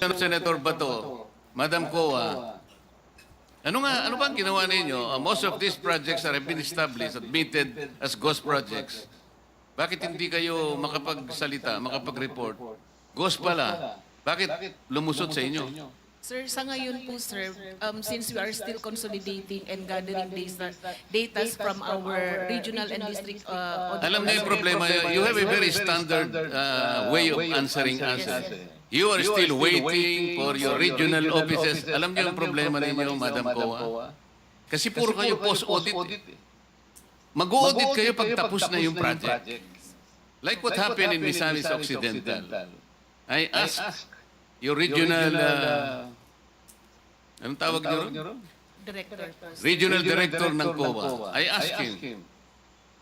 Senator Bato, Madam Coa, ano nga, ano ba ang ginawa ninyo? Uh, most of these projects are been established, admitted as ghost projects. Bakit hindi kayo makapagsalita, makapag-report? Ghost pala. Bakit lumusot sa inyo? Sir, sa ngayon po, sir, um, since we are still consolidating and gathering data, data from our regional and district uh, Alam niyo yung problema, you have a very standard uh, way of answering us. You are still waiting for your regional offices. Alam niyo yung problema ninyo, Madam Coa? Kasi puro kayo post-audit. eh. Mag-audit kayo pag tapos na yung project. Like what happened in Misamis Occidental. I asked your regional, uh, anong tawag niyo ron? director sir. Regional Director ng COA. I asked him,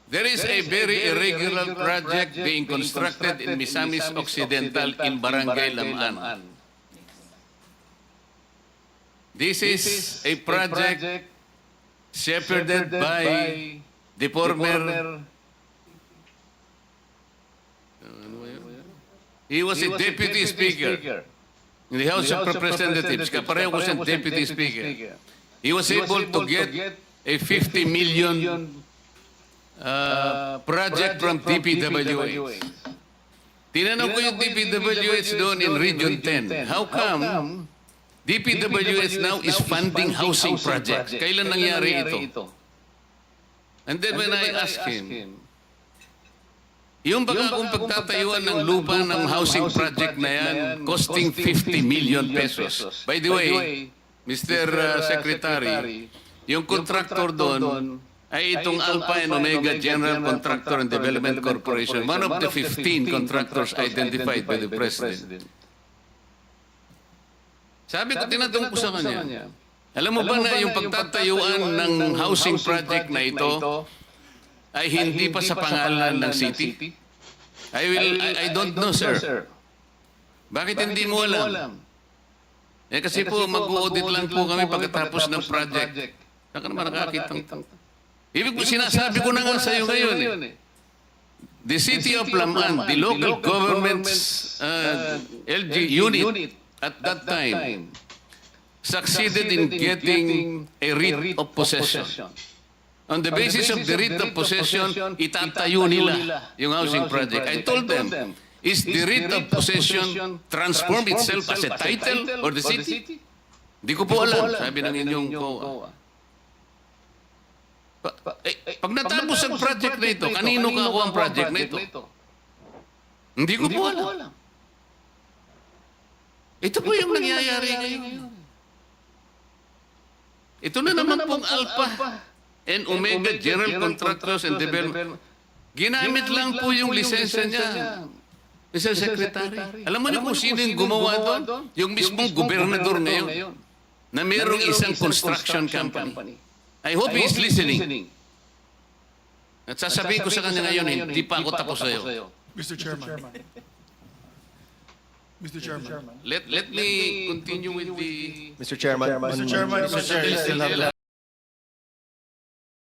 There is a very irregular project being constructed in Misamis Occidental in Barangay Lamaan. This is a project shepherded by the former, he was a deputy speaker in the House of Representatives. Kapareho ko siyang deputy speaker. He was able to get a 50 million uh, project from DPWH. Tinanong ko yung DPWH doon in Region 10. How come DPWH now is funding housing projects? Kailan nangyari ito? And then when I asked him, yung baga kung pagtatayuan ng lupa ng housing project na yan, costing 50 million pesos. By the way, Mr. uh, Secretary, yung contractor doon ay itong Alpha and Omega General Contractor and Development Corporation, one of the 15 contractors identified by the President. Sabi ko, tinatanong ko sa kanya, alam mo ba na yung pagtatayuan ng housing project na ito ay hindi pa sa pangalan ng city? I will, I, I don't know, sir. Bakit hindi mo alam? Eh kasi po, mag-audit lang po kami pagkatapos ng project. Saan ka naman nakakita Ibig po, sinasabi ko na nga sa iyo ngayon eh. The city of Laman, the local government's uh, LG unit at that time succeeded in getting a writ of possession. On the basis of the writ of possession, itatayo nila yung housing project. I told them, is the writ of possession transform itself as a title or the city? Di ko po alam, sabi ng inyong COA. Pa, eh, pag natapos ang project na ito, kanino ka ako ang project na ito? Hindi ko po alam. Ito po yung nangyayari ngayon. Ito na naman pong Alpha and Omega General Contractors and Development. Ginamit lang po yung lisensya niya. Mr. Secretary, alam mo niyo kung sino yung gumawa doon? Yung mismong gobernador ngayon na mayroong isang construction company. I hope he is listening. At sasabihin ko sa kanya ngayon, hindi pa ako tapos sa'yo. Mr. Chairman. Mr. Chairman. Let, let me continue with the... Mr. Chairman. Mr. Chairman, Mr. Chair, Still have